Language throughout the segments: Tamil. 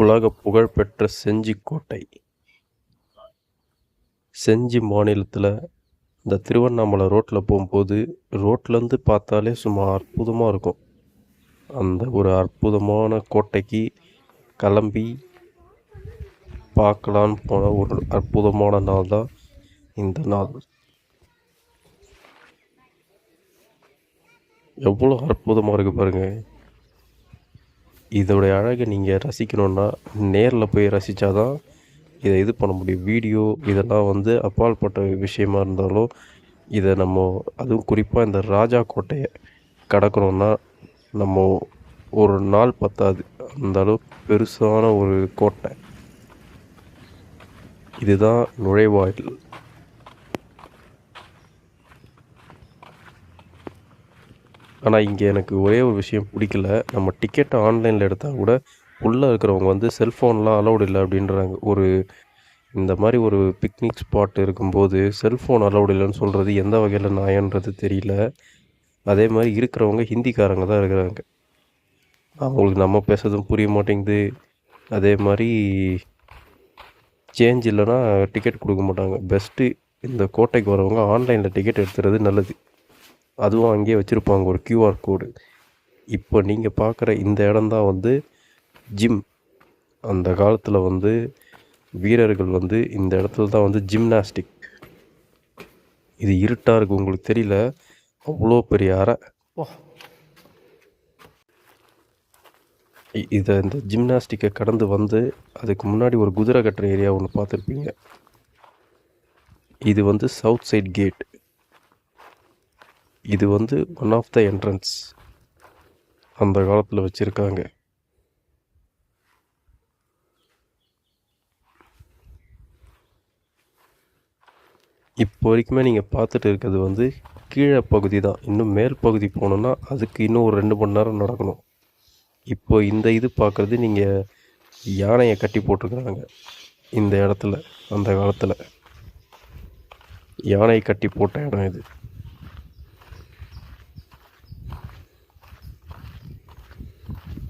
உலக புகழ்பெற்ற செஞ்சி கோட்டை செஞ்சி மாநிலத்தில் இந்த திருவண்ணாமலை ரோட்டில் போகும்போது ரோட்லேருந்து பார்த்தாலே சும்மா அற்புதமாக இருக்கும். அந்த ஒரு அற்புதமான கோட்டைக்கு கிளம்பி பார்க்கலான்னு போன ஒரு அற்புதமான நாள் தான் இந்த நாள். எவ்வளோ அற்புதமாக இருக்குது பாருங்கள் இதோடைய அழகை நீங்கள் ரசிக்கணுன்னா நேரில் போய் ரசித்தாதான் இதை இது பண்ண முடியும். வீடியோ இதெல்லாம் வந்து அப்பாற்பட்ட விஷயமா இருந்தாலும் இதை நம்ம அதுவும் குறிப்பாக இந்த ராஜா கோட்டையை கடக்கணுன்னா நம்ம ஒரு நாள் பத்தாது. அந்த பெருசான ஒரு கோட்டை. இதுதான் நுழைவாயில். ஆனால் இங்கே எனக்கு ஒரே ஒரு விஷயம் பிடிக்கல. நம்ம டிக்கெட்டை ஆன்லைனில் எடுத்தால் கூட உள்ளே இருக்கிறவங்க வந்து செல்ஃபோன்லாம் அலௌடு இல்லை அப்படின்றாங்க. ஒரு இந்த மாதிரி ஒரு பிக்னிக் ஸ்பாட் இருக்கும்போது செல்ஃபோன் அலௌடு இல்லைன்னு சொல்கிறது எந்த வகையில் நியாயன்றது தெரியல. அதே மாதிரி இருக்கிறவங்க ஹிந்திக்காரங்க தான் இருக்கிறாங்க. அவங்களுக்கு நம்ம பேசுறதும் புரிய மாட்டேங்குது. அதே மாதிரி சேஞ்ச் இல்லைன்னா டிக்கெட் கொடுக்க மாட்டாங்க. பெஸ்ட்டு இந்த கோட்டைக்கு வரவங்க ஆன்லைனில் டிக்கெட் எடுத்துறது நல்லது. அதுவும் அங்கேயே வச்சுருப்பாங்க ஒரு QR கோடு இப்போ நீங்கள் பார்க்குற இந்த இடம்தான் வந்து ஜிம் அந்த காலத்தில் வந்து வீரர்கள் வந்து இந்த இடத்துல தான் வந்து ஜிம்னாஸ்டிக் இது இருட்டாக இருக்குது உங்களுக்கு தெரியல. அவ்வளோ பெரிய அறை. இதை இந்த ஜிம்னாஸ்டிக்கை கடந்து வந்து அதுக்கு முன்னாடி ஒரு குதிரை கட்டுற ஏரியா ஒன்று பார்த்துருப்பீங்க. இது வந்து சவுத் சைட் கேட் இது வந்து ஒன் ஆஃப் த என்ட்ரன்ஸ் அந்த காலத்தில் வச்சுருக்காங்க. இப்போ வரைக்குமே நீங்கள் பார்த்துட்டு இருக்கிறது வந்து கீழே பகுதி தான். இன்னும் மேல் பகுதி போகணுன்னா அதுக்கு இன்னும் ஒரு ரெண்டு மணி நேரம் நடக்கணும். இப்போ இந்த இது பார்க்குறது நீங்கள் யானையை கட்டி போட்டிருக்கிறாங்க. இந்த இடத்துல அந்த காலத்தில். யானை கட்டி போட்ட இடம் இது.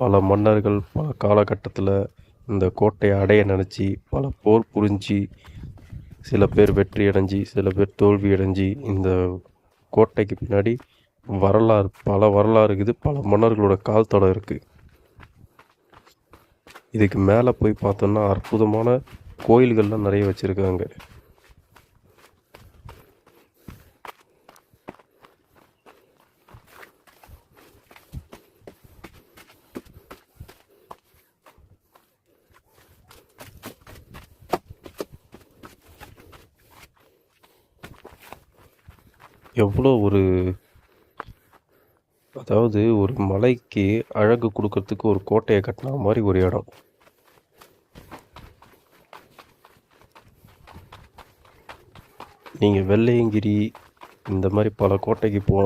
பல மன்னர்கள் பல காலகட்டத்தில் இந்த கோட்டையை அடைய நினச்சி பல போர் புரிஞ்சு சில பேர் வெற்றி அடைஞ்சி சில பேர் தோல்வி அடைஞ்சி இந்த கோட்டைக்கு பின்னாடி வரலாறு பல வரலாறு இருக்குது பல மன்னர்களோட கால் தடம் இருக்குது இதுக்கு மேலே போய் பார்த்தோம்னா அற்புதமான கோயில்கள்லாம் நிறைய வச்சுருக்காங்க. எவ்வளோ ஒரு அதாவது ஒரு மலைக்கு அழகு கொடுக்கறதுக்கு ஒரு கோட்டையை கட்டின மாதிரி ஒரு இடம். நீங்கள் வெள்ளையங்கிரி இந்த மாதிரி பல கோட்டைக்கு போ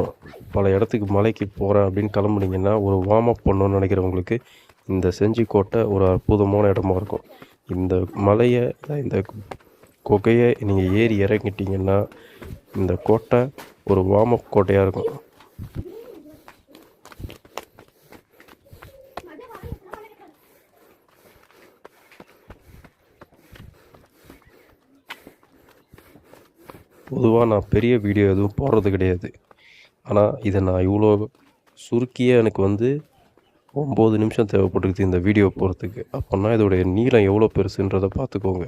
பல இடத்துக்கு மலைக்கு போகிறேன் அப்படின்னு கிளம்புனீங்கன்னா ஒரு வார்ம் அப் பண்ணணும்னு நினைக்கிறவங்களுக்கு இந்த செஞ்சி கோட்டை ஒரு அற்புதமான இடமா இருக்கும். இந்த மலையை இந்த குகையை நீங்கள் ஏறி இறங்கிட்டீங்கன்னா இந்த கோட்டை ஒரு வார்ம் அப் கோட்டையாக இருக்கும். பொதுவாக நான் பெரிய வீடியோ எதுவும் போடுறது கிடையாது. ஆனால் இதை நான் இவ்வளோ சுருக்கியாக எனக்கு வந்து ஒம்பது நிமிஷம் தேவைப்பட்டுருக்குது இந்த வீடியோ போகிறதுக்கு அப்போன்னா இதோடைய நீளம் எவ்வளோ பெருசுன்றதை பார்த்துக்கோங்க.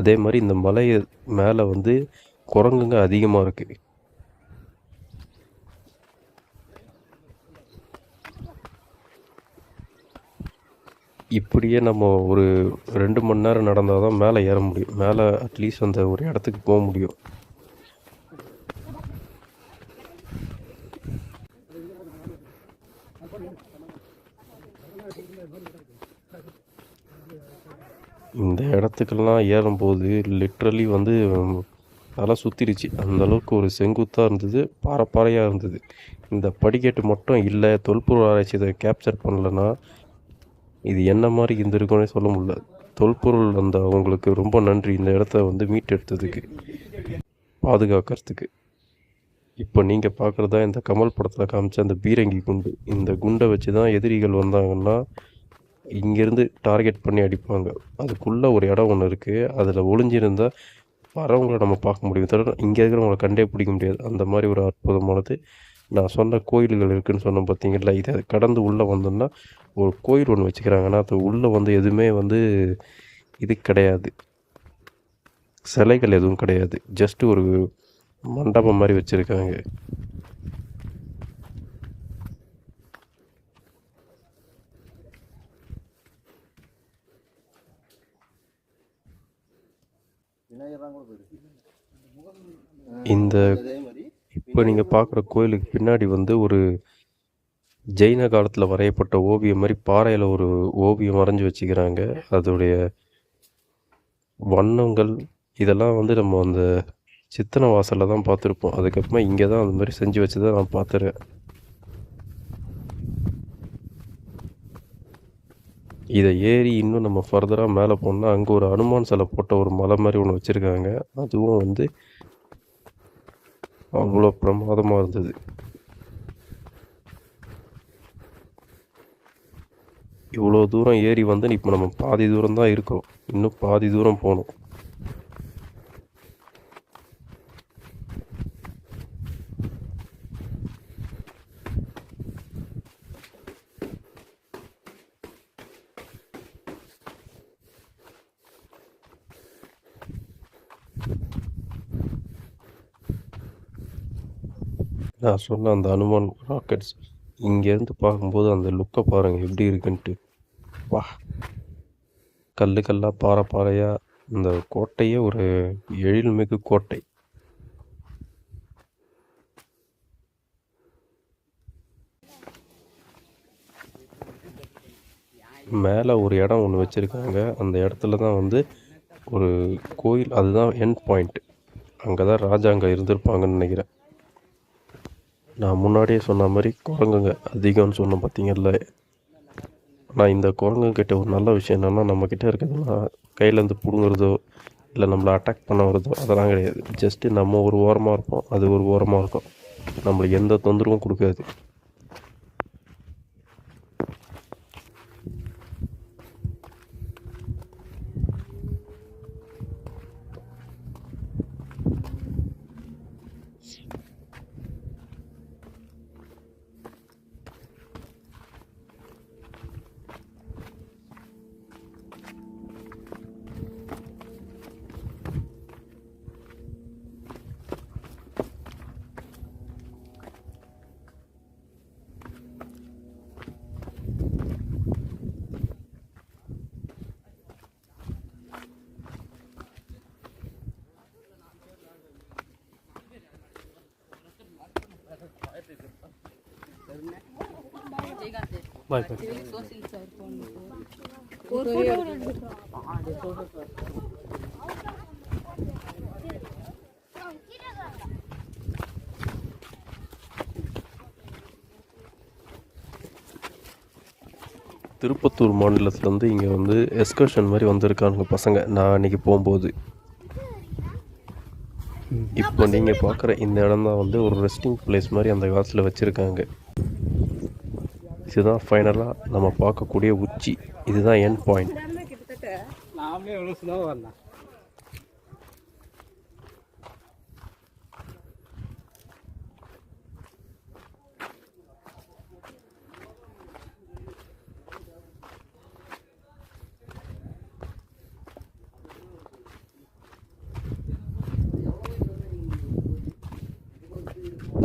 அதே மாதிரி இந்த மலை மேலே வந்து குரங்குங்க அதிகமாக இருக்குது இப்படியே நம்ம ஒரு ரெண்டு மணி நேரம் நடந்தால் தான் மேலே ஏற முடியும். மேலே அட்லீஸ்ட் அந்த ஒரு இடத்துக்கு போக முடியும். இந்த இடத்துக்கெல்லாம் ஏறும்போது லிட்ரலி வந்து தலை சுற்றிருச்சு அந்தளவுக்கு ஒரு செங்குத்தாக இருந்தது பாறை பாறையாக இருந்தது. இந்த படிக்கட்டு மட்டும் இல்லை தொல்பொருள் ஆராய்ச்சி இதை கேப்சர் பண்ணலன்னா இது என்ன மாதிரி இருந்திருக்கும்னே சொல்ல முடியல. தொல்பொருள் அந்த அவங்களுக்கு ரொம்ப நன்றி இந்த இடத்த வந்து மீட்டெடுத்ததுக்கு பாதுகாக்கிறதுக்கு. இப்போ நீங்கள் பார்க்குறதா இந்த கமல் படத்தில் காமிச்ச அந்த பீரங்கி குண்டு. இந்த குண்டை வச்சு தான் எதிரிகள் வந்தாங்கன்னா இங்கேருந்து டார்கெட் பண்ணி அடிப்பாங்க. அதுக்குள்ளே ஒரு இடம் ஒன்று இருக்குது அதில் ஒளிஞ்சிருந்தால் வரவங்கள நம்ம பார்க்க முடியும். தவிர இங்கே இருக்கிறவங்கள கண்டே பிடிக்க முடியாது. அந்த மாதிரி ஒரு அற்புதமானது. நான் சொன்ன கோயில்கள் இருக்குதுன்னு சொன்னேன் பார்த்தீங்களா? இதை கடந்து உள்ளே வந்தோம்னா ஒரு கோயில் ஒன்று வச்சுக்கிறாங்கன்னா அது உள்ளே வந்து எதுவுமே வந்து இது கிடையாது. சிலைகள் எதுவும் கிடையாது. ஜஸ்ட்டு ஒரு மண்டபம் மாதிரி வச்சுருக்காங்க. இந்த இப்போ நீங்கள் பார்க்குற கோயிலுக்கு பின்னாடி வந்து ஒரு ஜெயின காலத்தில் வரையப்பட்ட ஓவியம் மாதிரி பாறையில் ஒரு ஓவியம் வரைஞ்சி வச்சுக்கிறாங்க. அதோடைய வண்ணங்கள் இதெல்லாம் வந்து நம்ம அந்த சித்தனை வாசலில் தான் பார்த்துருப்போம். அதுக்கப்புறமா இங்கே தான் அந்த மாதிரி செஞ்சு வச்சு தான் நான் பார்த்துருக்கேன். இதை ஏறி இன்னும் நம்ம ஃபர்தராக மேலே போனால் அங்கே ஒரு அனுமான் சிலை போட்ட ஒரு மலை மாதிரி ஒன்று வச்சுருக்காங்க. அதுவும் வந்து அவ்வளோ பிரமாதமாக இருந்தது. இவ்வளோ தூரம் ஏறி வந்து இப்போ நம்ம பாதி தூரம் தான் இருக்கிறோம். இன்னும் பாதி தூரம் போகணும். நான் சொன்ன அந்த அனுமான் ராக்கெட்ஸ் இங்கேருந்து பார்க்கும்போது அந்த லுக்கை பாருங்கள் எப்படி இருக்குன்ட்டு. வா. கல் கல்லாக பாறை பாறையாக இந்த கோட்டையே ஒரு எழில்மிகு கோட்டை. மேலே ஒரு இடம் ஒன்று வச்சுருக்காங்க. அந்த இடத்துல தான் வந்து ஒரு கோயில் அதுதான் எண்ட் பாயிண்ட் அங்கே தான் ராஜா அங்கே இருந்திருப்பாங்கன்னு நினைக்கிறேன். நான் முன்னாடியே சொன்ன மாதிரி குரங்குங்க அதிகம்னு சொன்னேன் பார்த்தீங்கல்ல. ஆனால் இந்த குரங்குங்கிட்ட ஒரு நல்ல விஷயம் என்னென்னா நம்மக்கிட்ட இருக்கிறதுனா கையிலேருந்து பிடுங்குறதோ இல்லை நம்மளை அட்டாக் பண்ண வரதோ அதெல்லாம் கிடையாது. ஜஸ்ட்டு நம்ம ஒரு ஓரமாக இருப்போம். அது ஒரு ஓரமாக இருக்கும். நம்மளுக்கு எந்த தொந்தரவும் கொடுக்காது. ಬಾಯ್ ಬಾಯ್ திருப்பத்தூர் மாநிலத்துலேருந்து இங்கே வந்து எஸ்கர்ஷன் மாதிரி வந்திருக்கானுங்க பசங்க நான் அன்றைக்கி போகும்போது இப்போ நீங்கள் பார்க்குற இந்த இடம் தான் வந்து ஒரு ரெஸ்டிங் பிளேஸ் மாதிரி அந்த காலத்தில் வச்சுருக்காங்க இதுதான் ஃபைனலாக நம்ம பார்க்கக்கூடிய உச்சி. இதுதான் என் பாயிண்ட் நாமளே எவ்வளோ ஸ்லோவாக வரலாம்.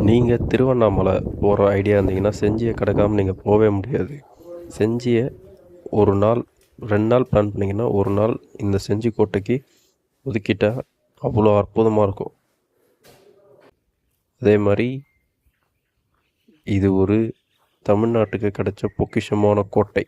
நீங்கள் திருவண்ணாமலை போகிற ஐடியா இருந்தீங்கன்னா செஞ்சியை கிடக்காமல் நீங்கள் போகவே முடியாது. செஞ்சியை ஒரு நாள் ரெண்டு நாள் பிளான் பண்ணிங்கன்னா ஒரு நாள் இந்த செஞ்சி கோட்டைக்கு ஒதுக்கிட்டால் அவ்வளோ அற்புதமாக இருக்கும். அதே மாதிரி இது ஒரு தமிழ்நாட்டுக்கு கிடைச்ச பொக்கிஷமான கோட்டை.